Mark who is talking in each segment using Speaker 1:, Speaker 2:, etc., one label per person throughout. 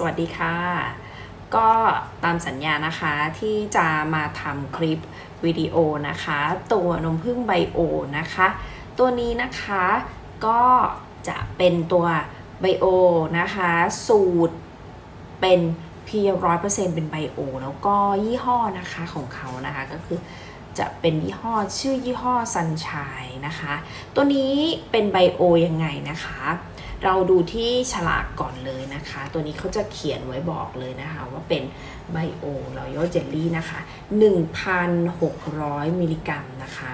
Speaker 1: สวัสดีค่ะ ก็ตามสัญญานะคะที่จะมาทำคลิปวิดีโอนะคะ ตัวนมพึ่งไบโอนะคะ ตัวนี้นะคะก็จะเป็นตัวไบโอนะคะ สูตรเป็นเพียร้อยเปอร์เซ็นต์เป็นไบโอแล้วก็ยี่ห้อนะคะของเขานะคะก็คือจะเป็นยี่ห้อชื่อยี่ห้อ Sunshine นะคะ ตัวนี้เป็นไบโอยังไงนะคะ เราดูที่ฉลากก่อนเลยนะคะ ตัวนี้เขาจะเขียนไว้บอกเลยนะคะ ว่าเป็นไบโอรอยัลเจลลี่นะคะ 1,600 มิลลิกรัมนะคะ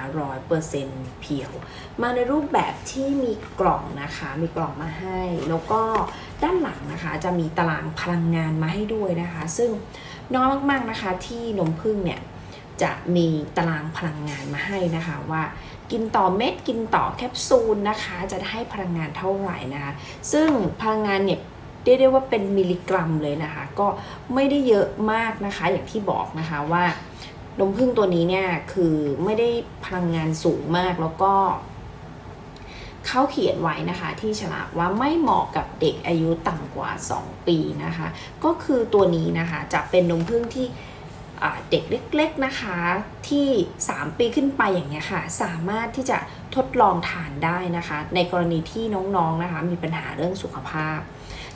Speaker 1: 100%เพียว มาในรูปแบบที่มีกล่องนะคะ มีกล่องมาให้ แล้วก็ด้านหลังนะคะ จะมีตารางพลังงานมาให้ด้วยนะคะ ซึ่งน้อยมากๆนะคะที่นมพึ่งเนี่ยจะมีตารางพลังงานมาให้นะคะว่า กินต่อเม็ดกินต่อแคปซูลนะคะ จะได้ให้พลังงานเท่าไหร่นะคะ ซึ่งพลังงานเนี่ยเรียกได้ว่าเป็นมิลลิกรัมเลยนะคะ ก็ไม่ได้เยอะมากนะคะ อย่างที่บอกนะคะว่านมพึ่งตัวนี้เนี่ยคือไม่ได้พลังงานสูงมากแล้วก็เขาเขียนไว้นะคะที่ฉลากว่าไม่เหมาะกับเด็กอายุต่ำกว่า 2 ปีนะคะ ก็คือตัวนี้นะคะจะเป็นนมพึ่งที่ เด็กเล็กๆนะคะที่ 3 ปีขึ้นไปอย่างเงี้ยค่ะ สามารถที่จะทดลองทานได้นะคะ ในกรณีที่น้องๆนะคะมีปัญหาเรื่องสุขภาพ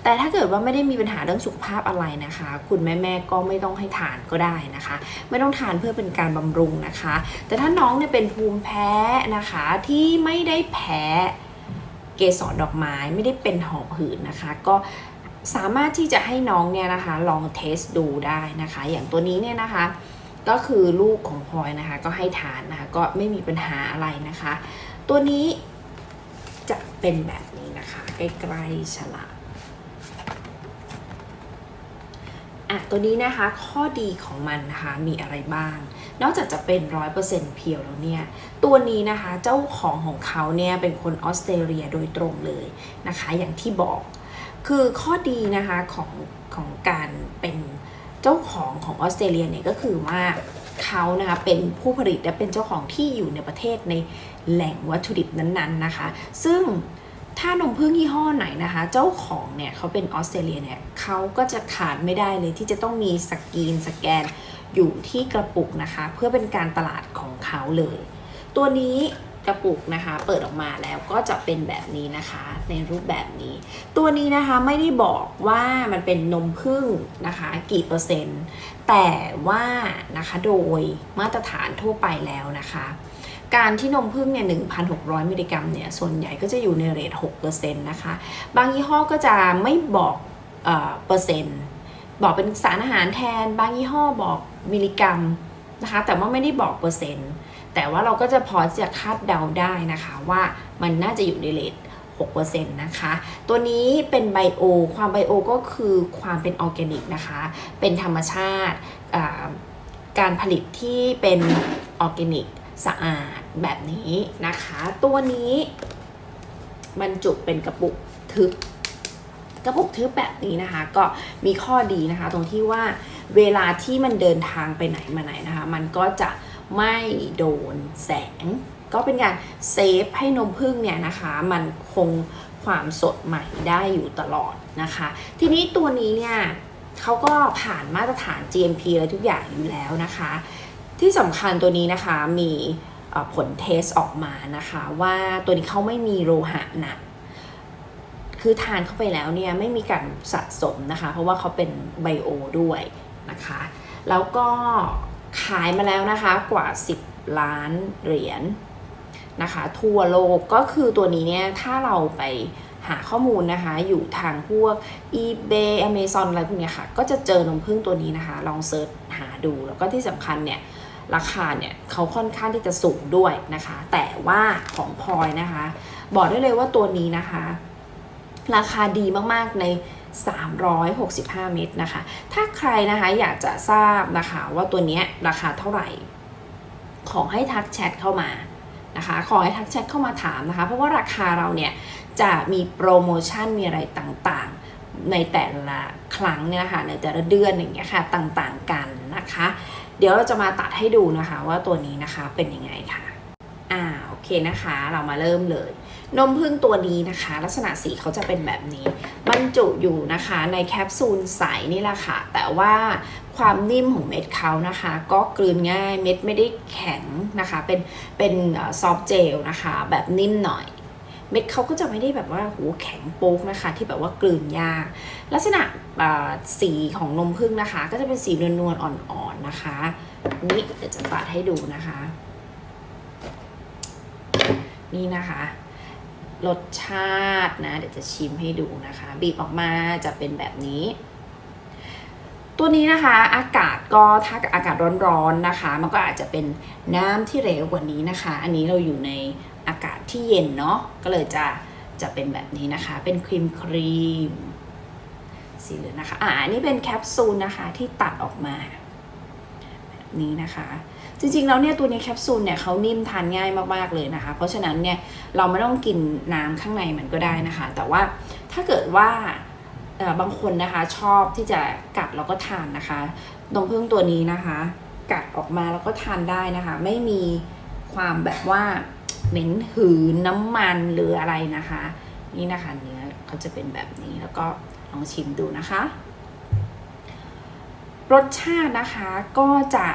Speaker 1: แต่ถ้าเกิดว่าไม่ได้มีปัญหาเรื่องสุขภาพอะไรนะคะ คุณแม่ๆก็ไม่ต้องให้ทานก็ได้นะคะ ไม่ต้องทานเพื่อเป็นการบำรุงนะคะ แต่ถ้าน้องเนี่ยเป็นภูมิแพ้นะคะที่ไม่ได้แพ้เกสรดอกไม้ไม่ได้เป็นหอบหืดนะคะ ก็ สามารถที่จะให้น้องเนี่ยนะคะลองเทสดูได้นะคะ อย่างตัวนี้เนี่ยนะคะก็คือลูกของพลอยนะคะ ก็ให้ทานนะคะก็ไม่มีปัญหาอะไรนะคะ ตัวนี้จะเป็นแบบนี้นะคะ ใกล้ๆฉลากอะตัวนี้นะคะข้อดีของมันนะคะมีอะไรบ้าง นอกจากจะเป็น 100%เพียวแล้วเนี่ย ตัวนี้นะคะเจ้าของของเขาเนี่ยเป็นคนออสเตรเลียโดยตรงเลยนะคะ อย่างที่บอก คือข้อดีนะคะของของการเป็นเจ้าของของออสเตรเลียเนี่ยก็คือว่าเขานะคะเป็นผู้ผลิตและเป็นเจ้าของที่อยู่ในประเทศในแหล่งวัตถุดิบนั้นๆนะคะ ซึ่งถ้านมพึ่งยี่ห้อไหนนะคะ เจ้าของเนี่ยเขาเป็นออสเตรเลียเนี่ยเขาก็จะขาดไม่ได้เลยที่จะต้องมีสกรีนสแกนอยู่ที่กระปุกนะคะ เพื่อเป็นการตลาดของเขาเลย ตัวนี้ กระปุกนะคะ เปิดออกมาแล้วก็จะเป็นแบบนี้นะคะ ในรูปแบบนี้ ตัวนี้นะคะไม่ได้บอกว่ามันเป็นนมพึ่งนะคะ กี่เปอร์เซ็นต์ แต่ว่านะคะโดยมาตรฐานทั่วไปแล้วนะคะ การที่นมพึ่งเนี่ย 1,600 มิลลิกรัมเนี่ย ส่วนใหญ่ก็จะอยู่ในเรท6%นะคะ บางยี่ห้อก็จะไม่บอกเออเปอร์เซ็นต์ บอกเป็นสารอาหารแทน บางยี่ห้อบอกมิลลิกรัมนะคะ แต่ว่าไม่ได้บอกเปอร์เซ็นต์ แต่ว่าเราก็จะพอจะคาดเดาได้นะคะว่ามันน่าจะอยู่ในเรท6%นะคะ ตัวนี้เป็นไบโอ ความไบโอก็คือความเป็นออร์แกนิกนะคะ เป็นธรรมชาติ การผลิตที่เป็นออร์แกนิกสะอาดแบบนี้นะคะ ตัวนี้บรรจุเป็นกระปุกทึบ กระปุกทึบแบบนี้นะคะ ก็มีข้อดีนะคะ ตรงที่ว่าเวลาที่มันเดินทางไปไหนมาไหนนะคะ มันก็จะ ไม่โดนแสง ก็เป็นการเซฟให้นมพึ่งเนี่ยนะคะมันคงความสดใหม่ได้อยู่ตลอดนะคะ ทีนี้ตัวนี้เนี่ยเขาก็ผ่านมาตรฐาน GMP อะไรทุกอย่างอยู่แล้วนะคะ ที่สำคัญตัวนี้นะคะมีผลเทสออกมานะคะว่าตัวนี้เขาไม่มีโลหะหนักคือทานเข้าไปแล้วเนี่ยไม่มีการสะสมนะคะ เพราะว่าเขาเป็นไบโอด้วยนะคะ แล้วก็ ขายมาแล้วนะคะกว่า 10 ล้านเหรียญนะคะ ทั่วโลกก็คือตัวนี้เนี่ยถ้าเราไปหาข้อมูลนะคะ อยู่ทางพวก eBay Amazon อะไรพวกเนี้ยค่ะ ก็จะเจอนมพึ่งตัวนี้นะคะ ลองเซิร์ชหาดูแล้วก็ที่สำคัญเนี่ยราคาเนี่ยเขาค่อนข้างที่จะสูงด้วยนะคะ แต่ว่าของพลอยนะคะ บอกได้เลยว่าตัวนี้นะคะ ราคาดีมากๆใน 365 เม็ดนะคะ ถ้าใครนะคะอยากจะทราบนะคะว่าตัวนี้ราคาเท่าไหร่ ขอให้ทักแชทเข้ามานะคะ ขอให้ทักแชทเข้ามาถามนะคะ เพราะว่าราคาเราเนี่ยจะมีโปรโมชั่นมีอะไรต่างๆ ในแต่ละครั้งเนี่ยนะคะในแต่ละเดือนอย่างเงี้ยค่ะต่างๆกันนะคะ เดี๋ยวเราจะมาตัดให้ดูนะคะว่าตัวนี้นะคะเป็นยังไงค่ะอ่าโอ เคนะคะ เรามาเริ่มเลย นมพึ่งตัวนี้นะคะ ลักษณะสีเขาจะเป็นแบบนี้มันรจุอยู่นะคะในแคปซูลใสนี่แหละค่ะ แต่ว่าความนิ่มของเม็ดเขานะคะ ก็กลืนง่ายเม็ดไม่ได้แข็งนะคะ เป็นเป็นซอฟเจลนะคะ แบบนิ่มหน่อย เม็ดเขาก็จะไม่ได้แบบว่าหูแข็งโป๊กนะคะ ที่แบบว่ากลืนยากลักษณะสีของนมผึ้งนะคะ ก็จะเป็นสีนวลๆอ่อนๆนะคะนี่เดี๋ยวจะปาดให้ดูนะคะ นี่นะคะรสชาตินะ เดี๋ยวจะชิมให้ดูนะคะ บีบออกมาจะเป็นแบบนี้ ตัวนี้นะคะ อากาศก็ถ้าอากาศร้อนๆนะคะ มันก็อาจจะเป็นน้ำที่เหลวกว่านี้นะคะ อันนี้เราอยู่ในอากาศที่เย็นเนาะก็เลยจะจะเป็นแบบนี้นะคะ เป็นครีมครีมสีเหลืองนะคะอ่านนี้เป็นแคปซูลนะคะที่ตัดออกมา แบบนี้นะคะ จริงๆแล้วเนี่ยตัวนี้แคปซูลเนี่ยเขานิ่มทานง่ายมากๆเลยนะคะ เพราะฉะนั้นเนี่ยเราไม่ต้องกินน้ำข้างในมันก็ได้นะคะ แต่ว่าถ้าเกิดว่าเอ่อบางคนนะคะชอบที่จะกัดแล้วก็ทานนะคะนมผึ้งตัวนี้นะคะ กัดออกมาแล้วก็ทานได้นะคะ ไม่มีความแบบว่าเหม็นหืนน้ำมันหรืออะไรนะคะ นี่นะคะเนื้อเขาจะเป็นแบบนี้แล้วก็ลองชิมดูนะคะ รสชาตินะคะก็จะ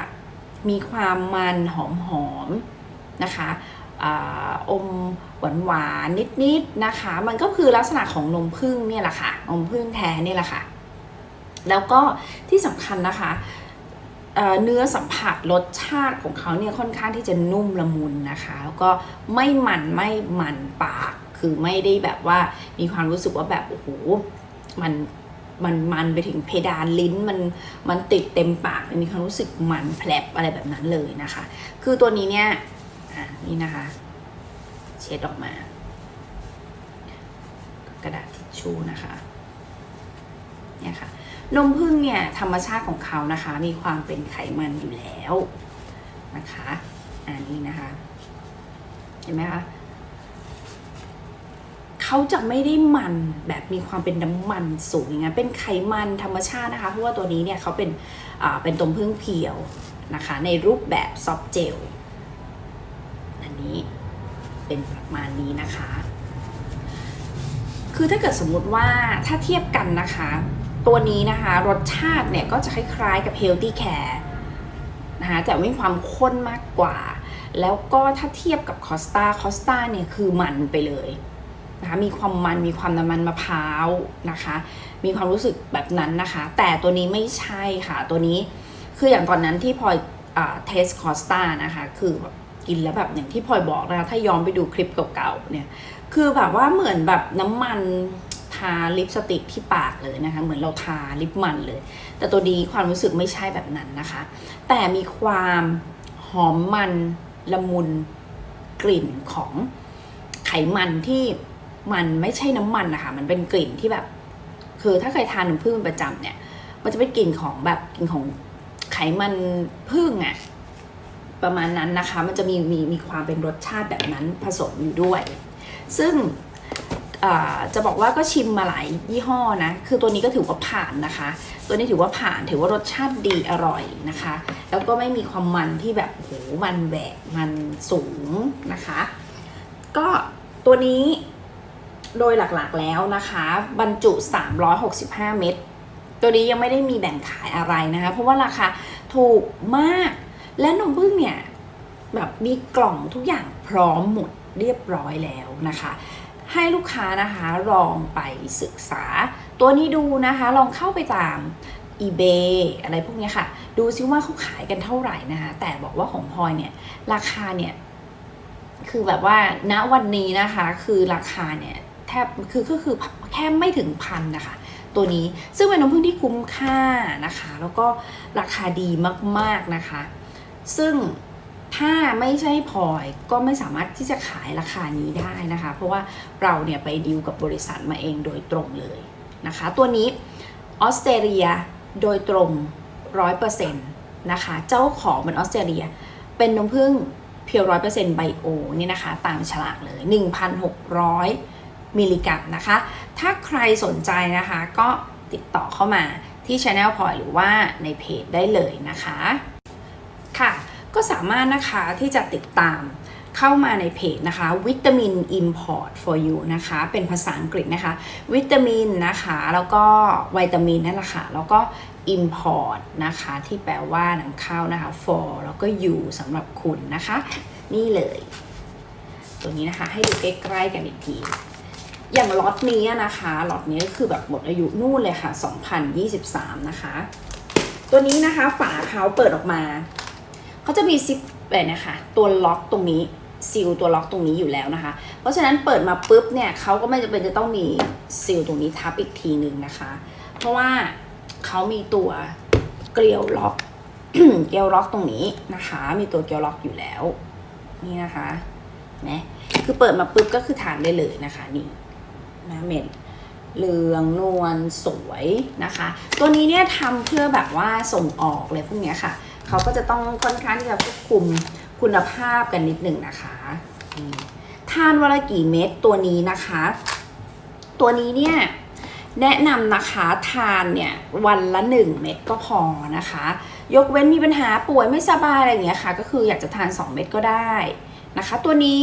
Speaker 1: มีความมันหอมๆนะคะอมหวานหวานๆนิดๆนะคะ มันก็คือลักษณะของนมผึ้งเนี่ยแหละค่ะนมผึ้งแท้เนี่ยแหละค่ะ แล้วก็ที่สำคัญนะคะเอ่อเนื้อสัมผัสรสชาติของเขาเนี่ยค่อนข้างที่จะนุ่มละมุนนะคะ แล้วก็ไม่มันไม่มันปาก คือไม่ได้แบบว่ามีความรู้สึกว่าแบบโอ้โหมัน มันมันไปถึงเพดานลิ้นมันมันติดเต็มปากมีความรู้สึกมันแผลบอะไรแบบนั้นเลยนะคะ คือตัวนี้เนี่ยนี่นะคะ เช็ดออกมา กระดาษทิชชู่นะคะเนี่ยค่ะนมผึ้งเนี่ยธรรมชาติของเขานะคะ มีความเป็นไขมันอยู่แล้วนะคะอันนี้นะคะ เห็นไหมคะ เขาจะไม่ได้มันแบบมีความเป็นน้ำมันสูงอย่างนั้นเป็นไขมันธรรมชาตินะคะ เพราะว่าตัวนี้เนี่ยเขาเป็นอ่าเป็นตมผึ้งเพียวนะคะ ในรูปแบบซอฟเจลอันนี้เป็นประมาณนี้นะคะ คือถ้าเกิดสมมุติว่าถ้าเทียบกันนะคะ ตัวนี้นะคะ รสชาติเนี่ยก็จะคล้ายๆกับ Healthy Care นะคะแต่มีความข้นมากกว่า แล้วก็ถ้าเทียบกับคอสตาคอสตาเนี่ยคือมันไปเลย นะคะมีความมันมีความน้ำมันมะพร้าวนะคะ มีความรู้สึกแบบนั้นนะคะ แต่ตัวนี้ไม่ใช่ค่ะตัวนี้คืออย่างก่อนนั้นที่พลอยเทสคอสตานะคะ คือแบบกินแล้วแบบอย่างที่พลอยบอกนะคะถ้าย้อนไปดูคลิปเก่าๆเนี่ยคือแบบว่าเหมือนแบบน้ำมันทาลิปสติกที่ปากเลยนะคะ เหมือนเราทาลิปมันเลย แต่ตัวนี้ความรู้สึกไม่ใช่แบบนั้นนะคะ แต่มีความหอมมันละมุนกลิ่นของไขมันที่ มันไม่ใช่น้ำมันนะคะมันเป็นกลิ่นที่แบบ คือถ้าเคยทานน้ำผึ้งเป็นประจำเนี่ย มันจะเป็นกลิ่นของแบบกลิ่นของไขมันผึ้งอะประมาณนั้นนะคะ มันจะมีมีมีความเป็นรสชาติแบบนั้นผสมอยู่ด้วย ซึ่งอ่าจะบอกว่าก็ชิมมาหลายยี่ห้อนะ คือตัวนี้ก็ถือว่าผ่านนะคะ ตัวนี้ถือว่าผ่าน ถือว่ารสชาติดีอร่อยนะคะ แล้วก็ไม่มีความมันที่แบบโหมันแหวกมันสูงนะคะ ก็ตัวนี้ โดยหลักๆแล้วนะคะ บรรจุ 365 เม็ดตัวนี้ยังไม่ได้มีแบ่งขายอะไรนะคะ เพราะว่าราคาถูกมาก และนมผึ้งเนี่ยแบบมีกล่องทุกอย่างพร้อมหมดเรียบร้อยแล้วนะคะ ให้ลูกค้านะคะลองไปศึกษา ตัวนี้ดูนะคะลองเข้าไปตาม eBay อะไรพวกนี้ค่ะ ดูซิว่าเขาขายกันเท่าไหร่นะคะ แต่บอกว่าของพลอยเนี่ย ราคาเนี่ย คือแบบว่าณวันนี้นะคะ คือราคาเนี่ย แทบคือก็คือแค่ไม่ถึงพันนะคะ ตัวนี้ซึ่งเป็นน้ำผึ้งที่คุ้มค่านะคะ แล้วก็ราคาดีมากๆนะคะ ซึ่งถ้าไม่ใช่พลอยก็ไม่สามารถที่จะขายราคานี้ได้นะคะ เพราะว่าเราเนี่ยไปดีลกับบริษัทมาเองโดยตรงเลยนะคะ ตัวนี้ออสเตรเลียโดยตรง 100%นะคะ เจ้าของเป็นออสเตรเลีย เป็นนมผึ้งเพียวร้อยเปอร์เซ็นต์ไบโอนี่นะคะ ตามฉลากเลย 1,600 มิลลิกรัมนะคะ ถ้าใครสนใจนะคะก็ติดต่อเข้ามาที่ Channel พลอยหรือว่าในเพจได้เลยนะคะค่ะ ก็สามารถนะคะที่จะติดตามเข้ามาในเพจนะคะวิตามิน import for you นะคะ เป็นภาษาอังกฤษนะคะ วิตามินนะคะ แล้วก็วิตามินนั่นแหละค่ะแล้วก็ import นะคะ ที่แปลว่านำเข้านะคะ for แล้วก็ you สำหรับคุณนะคะ นี่เลย ตัวนี้นะคะให้ดูใกล้ๆกันอีกที อย่างล็อตนี้นะคะล็อตนี้ก็คือแบบหมดอายุนู่นเลยค่ะ 2023 นะคะ ตัวนี้นะคะฝาเขาเปิดออกมาเขาจะมีซิปเลยนะคะตัวล็อกตรงนี้ซีลตัวล็อกตรงนี้อยู่แล้วนะคะ เพราะฉะนั้นเปิดมาปุ๊บเนี่ยเขาก็ไม่จำเป็นจะต้องมีซีลตรงนี้ทับอีกทีหนึ่งนะคะ เพราะว่าเขามีตัวเกลียวล็อกเกลียวล็อกตรงนี้นะคะ มีตัวเกลียวล็อกอยู่แล้ว นี่นะคะนะคือเปิดมาปุ๊บก็คือทานได้เลยนะคะนี่ นะเม็ดเหลืองนวลสวยนะคะ ตัวนี้เนี่ยทำเพื่อแบบว่าส่งออกเลยพวกเนี้ยค่ะ เขาก็จะต้องค่อนข้างที่จะควบคุมคุณภาพกันนิดหนึ่งนะคะทานวันละกี่เม็ดตัวนี้นะคะ ตัวนี้เนี่ยแนะนำนะคะทานเนี่ยวันละ 1 เม็ดก็พอนะคะ ยกเว้นมีปัญหาป่วยไม่สบายอะไรอย่างเงี้ยค่ะ ก็คืออยากจะทาน 2 เม็ดก็ได้นะคะ ตัวนี้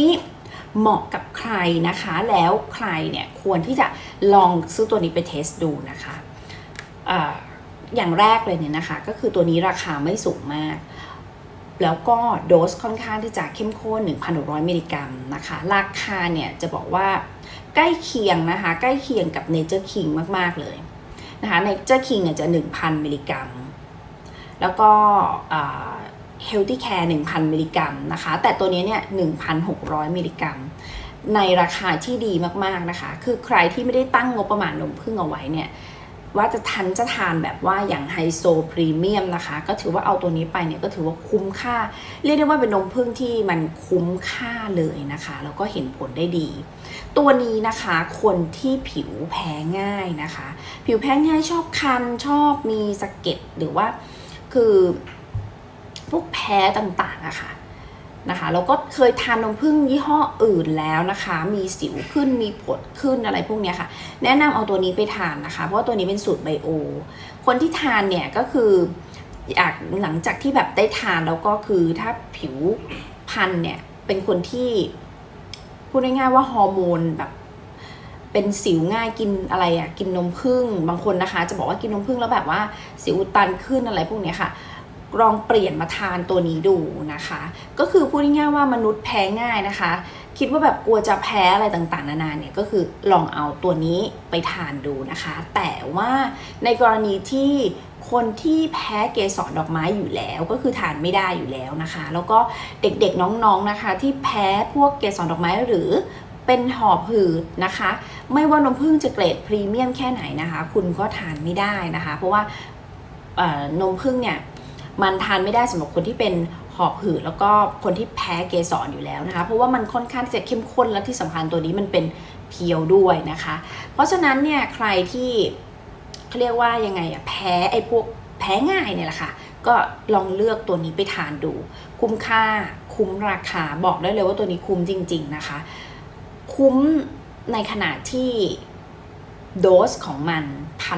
Speaker 1: เหมาะกับใครนะคะ แล้วใครเนี่ยควรที่จะลองซื้อตัวนี้ไปเทสดูนะคะออย่างแรกเลยเนี่ยนะคะ ก็คือตัวนี้ราคาไม่สูงมาก แล้วก็โดสค่อนข้างที่จะเข้มข้น 1,600 มิลลิกรัมนะคะ ราคาเนี่ยจะบอกว่าใกล้เคียงนะคะ ใกล้เคียงกับ Nature King มาก ๆ เลยนะคะ Nature King เนี่ยจะ 1,000 มิลลิกรัม แล้วก็ Healthy Care 1,000 มิลลิกรัมนะคะ แต่ตัวนี้เนี่ย 1,600 มิลลิกรัม ในราคาที่ดีมากๆนะคะ คือใครที่ไม่ได้ตั้งงบประมาณนมผึ้งเอาไว้เนี่ย ว่าจะทันจะทานแบบว่าอย่างไฮโซพรีเมียมนะคะ ก็ถือว่าเอาตัวนี้ไปเนี่ยก็ถือว่าคุ้มค่า เรียกได้ว่าเป็นนมผึ้งที่มันคุ้มค่าเลยนะคะ แล้วก็เห็นผลได้ดี ตัวนี้นะคะคนที่ผิวแพ้ง่ายนะคะ ผิวแพ้ง่ายชอบคันชอบมีสะเก็ดหรือว่าคือ พวกแพ้ต่างๆอะค่ะนะคะแล้วก็เคยทานนมผึ้งยี่ห้ออื่นแล้วนะคะ มีสิวขึ้นมีผดขึ้นอะไรพวกเนี้ยค่ะ แนะนำเอาตัวนี้ไปทานนะคะ เพราะตัวนี้เป็นสูตรไบโอ คนที่ทานเนี่ยก็คืออยากหลังจากที่แบบได้ทานแล้วก็คือถ้าผิวพันเนี่ยเป็นคนที่พูดง่ายๆว่าฮอร์โมนแบบเป็นสิวง่ายกินอะไรอะกินนมผึ้งบางคนนะคะ จะบอกว่ากินนมผึ้งแล้วแบบว่าสิวตันขึ้นอะไรพวกเนี้ยค่ะ ลองเปลี่ยนมาทานตัวนี้ดูนะคะ ก็คือพูดง่ายๆว่ามนุษย์แพ้ง่ายนะคะ คิดว่าแบบกลัวจะแพ้อะไรต่างๆ นานาเนี่ยก็คือลองเอาตัวนี้ไปทานดูนะคะ แต่ว่าในกรณีที่คนที่แพ้เกสรดอกไม้อยู่แล้วก็คือทานไม่ได้อยู่แล้วนะคะ แล้วก็เด็กๆน้องๆนะคะ ที่แพ้พวกเกสรดอกไม้หรือเป็นหอบหืดนะคะ ไม่ว่านมผึ้งจะเกรดพรีเมียมแค่ไหนนะคะ คุณก็ทานไม่ได้นะคะ เพราะว่านมผึ้งเนี่ย มันทานไม่ได้สำหรับคนที่เป็นหอบหืดแล้วก็คนที่แพ้เกสรอยู่แล้วนะคะ เพราะว่ามันค่อนข้างจะเข้มข้นและที่สำคัญตัวนี้มันเป็นเพียวด้วยนะคะ เพราะฉะนั้นเนี่ยใครที่เขาเรียกว่ายังไงอะแพ้ไอ้พวกแพ้ง่ายเนี่ยแหละค่ะก็ลองเลือกตัวนี้ไปทานดู คุ้มค่าคุ้มราคาบอกได้เลยว่าตัวนี้คุ้มจริง ๆนะคะ คุ้มในขณะที่โดสของมัน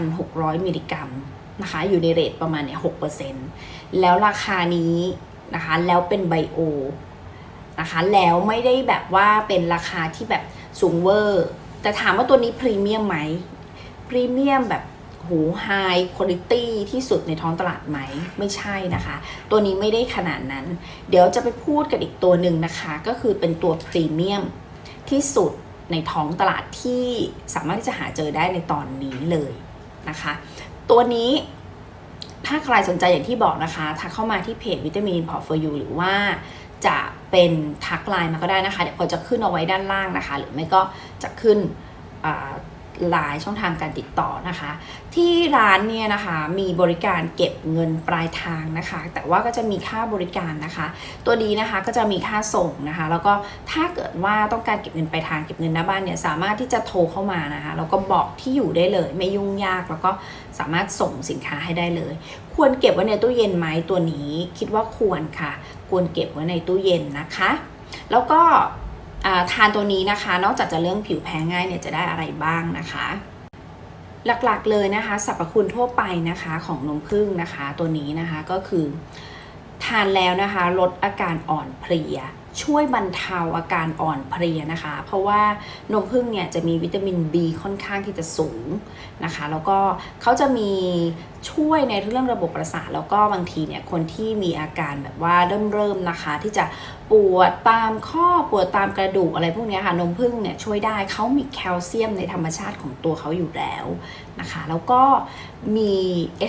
Speaker 1: 1,600 มิลลิกรัม นะคะอยู่ในเรทประมาณเนี่ย6%แล้วราคานี้นะคะแล้วเป็นไบโอนะคะแล้วไม่ได้แบบว่าเป็นราคาที่แบบสูงเวอร์ แต่ถามว่าตัวนี้พรีเมียมไหมพรีเมียมแบบโหไฮคุณภาพที่สุดในท้องตลาดไหม ไม่ใช่นะคะ ตัวนี้ไม่ได้ขนาดนั้น เดี๋ยวจะไปพูดกันอีกตัวหนึ่งนะคะ ก็คือเป็นตัวพรีเมียมที่สุดในท้องตลาดที่สามารถที่จะหาเจอได้ในตอนนี้เลยนะคะ ตัวนี้ถ้าใครสนใจอย่างที่บอกนะคะ ทักเข้ามาที่เพจวิตามินพอ for you หรือว่าจะเป็นทักไลน์มาก็ได้นะคะ เดี๋ยวพอจะขึ้นเอาไว้ด้านล่างนะคะ หรือไม่ก็จะขึ้น ไลน์ช่องทางการติดต่อนะคะ ที่ร้านเนี่ยนะคะมีบริการเก็บเงินปลายทางนะคะ แต่ว่าก็จะมีค่าบริการนะคะ ตัวนี้นะคะก็จะมีค่าส่งนะคะ แล้วก็ถ้าเกิดว่าต้องการเก็บเงินปลายทางเก็บเงินหน้าบ้านเนี่ยสามารถที่จะโทรเข้ามานะคะแล้วก็บอกที่อยู่ได้เลย ไม่ยุ่งยากแล้วก็สามารถส่งสินค้าให้ได้เลย ควรเก็บไว้ในตู้เย็นไหมตัวนี้ คิดว่าควรค่ะ ควรเก็บไว้ในตู้เย็นนะคะ แล้วก็ ทานตัวนี้นะคะ นอกจากจะเรื่องผิวแพ้ง่ายเนี่ยจะได้อะไรบ้างนะคะ หลักๆเลยนะคะสรรพคุณทั่วไปนะคะของนมผึ้งนะคะ ตัวนี้นะคะก็คือ ทานแล้วนะคะ ลดอาการอ่อนเพลีย ช่วยบรรเทาอาการอ่อนเพลียนะคะ เพราะว่านมผึ้งเนี่ยจะมีวิตามิน B ค่อนข้างที่จะสูงนะคะ แล้วก็เขาจะมีช่วยในเรื่องระบบประสาทแล้วก็บางทีเนี่ยคนที่มีอาการแบบว่าเริ่มเริ่มนะคะ ที่จะปวดตามข้อปวดตามกระดูกอะไรพวกนี้ค่ะนมผึ้งเนี่ยช่วยได้เขามีแคลเซียมในธรรมชาติของตัวเขาอยู่แล้วนะคะ แล้วก็มี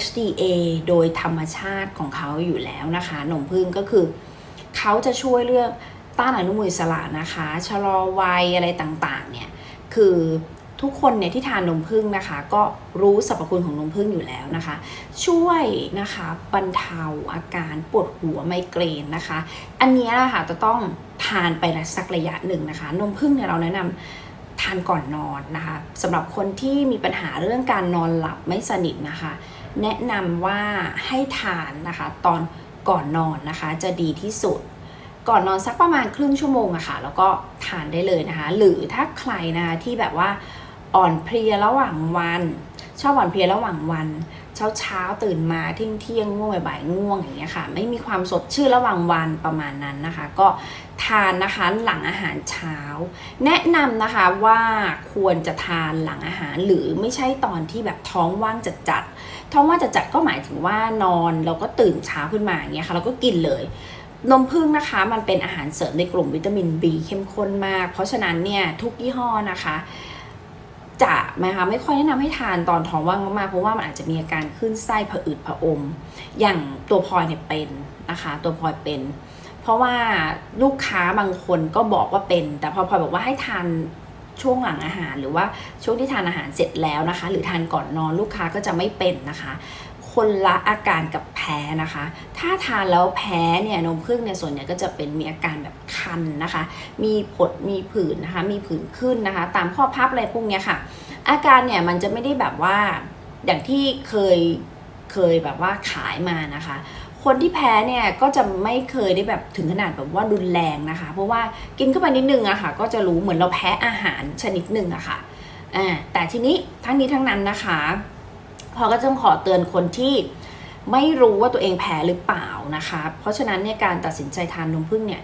Speaker 1: HDA โดยธรรมชาติของเขาอยู่แล้วนะคะนมผึ้งก็คือเขาจะช่วยเรื่อง ต้านอนุมูลอิสระนะคะชะลอวัยอะไรต่างๆเนี่ยคือทุกคนเนี่ยที่ทานนมผึ้งนะคะ ก็รู้สรรพคุณของนมผึ้งอยู่แล้วนะคะ ช่วยนะคะบรรเทาอาการปวดหัวไมเกรนนะคะ อันนี้นะคะจะต้องทานไปสักระยะหนึ่งนะคะ นมผึ้งเนี่ยเราแนะนำทานก่อนนอนนะคะสำหรับคนที่มีปัญหาเรื่องการนอนหลับไม่สนิทนะคะ แนะนำว่าให้ทานนะคะ ตอนก่อนนอนนะคะจะดีที่สุด ก่อนนอนสักประมาณครึ่งชั่วโมงอะค่ะ แล้วก็ทานได้เลยนะคะ หรือถ้าใครนะที่แบบว่าอ่อนเพลียระหว่างวัน ชอบอ่อนเพลียระหว่างวันเช้าเช้าตื่นมาเที่ยงเที่ยงง่วงบ่ายง่วงอย่างเงี้ยค่ะ ไม่มีความสดชื่นระหว่างวันประมาณนั้นนะคะ ก็ทานนะคะหลังอาหารเช้า แนะนำนะคะว่าควรจะทานหลังอาหารหรือไม่ใช่ตอนที่แบบท้องว่างจัดๆท้องว่างจัดๆก็หมายถึงว่านอนแล้วก็ตื่นเช้าขึ้นมาอย่างเงี้ยค่ะแล้วก็กินเลย นมผึ้งนะคะมันเป็นอาหารเสริมในกลุ่มวิตามิน B เข้มข้นมาก เพราะฉะนั้นเนี่ยทุกยี่ห้อนะคะจะนะคะไม่ค่อยแนะนำให้ทานตอนท้องว่างมากๆเพราะว่ามันอาจจะมีอาการขึ้นไส้ผะอืดผะอม อย่างตัวพลอยเนี่ยเป็นนะคะตัวพลอยเป็น เพราะว่าลูกค้าบางคนก็บอกว่าเป็น แต่พอพลอยบอกว่าให้ทานช่วงหลังอาหาร หรือว่าช่วงที่ทานอาหารเสร็จแล้วนะคะ หรือทานก่อนนอนลูกค้าก็จะไม่เป็นนะคะ คนละอาการกับแพ้นะคะ ถ้าทานแล้วแพ้เนี่ยนมผึ้งเนี่ยส่วนใหญ่ก็จะเป็นมีอาการแบบคันนะคะ มีผดมีผื่นนะคะ มีผื่นขึ้นนะคะ ตามข้อพับอะไรพวกเนี้ยค่ะ อาการเนี่ยมันจะไม่ได้แบบว่าอย่างที่เคยเคยแบบว่าขายมานะคะ คนที่แพ้เนี่ยก็จะไม่เคยได้แบบถึงขนาดแบบว่ารุนแรงนะคะ เพราะว่ากินเข้าไปนิดนึงอะค่ะ ก็จะรู้เหมือนเราแพ้อาหารชนิดหนึ่งอะค่ะอ่าแต่ทีนี้ทั้งนี้ทั้งนั้นนะคะ พอก็ต้องขอเตือนคนที่ไม่รู้ว่าตัวเองแพ้หรือเปล่านะคะ เพราะฉะนั้นเนี่ยการตัดสินใจทานนมผึ้งเนี่ย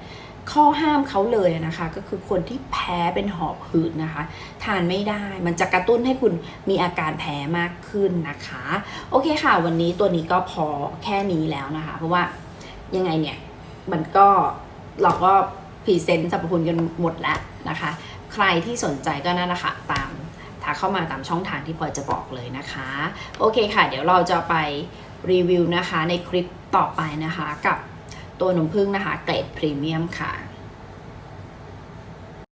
Speaker 1: ข้อห้ามเขาเลยนะคะ ก็คือคนที่แพ้เป็นหอบหืดนะคะ ทานไม่ได้มันจะกระตุ้นให้คุณมีอาการแพ้มากขึ้นนะคะ โอเคค่ะ วันนี้ตัวนี้ก็พอแค่นี้แล้วนะคะ เพราะว่ายังไงเนี่ยมันก็เราก็พรีเซนต์สรรพคุณกันหมดแล้วนะคะ ใครที่สนใจก็นั่นแหละค่ะตาม ทักเข้ามาตามช่องทางที่พลอยจะบอกเลยนะคะ โอเคค่ะ เดี๋ยวเราจะไปรีวิวนะคะในคลิปต่อไปนะคะ กับตัวนมพึ่งนะคะ เกรดพรีเมียมค่ะ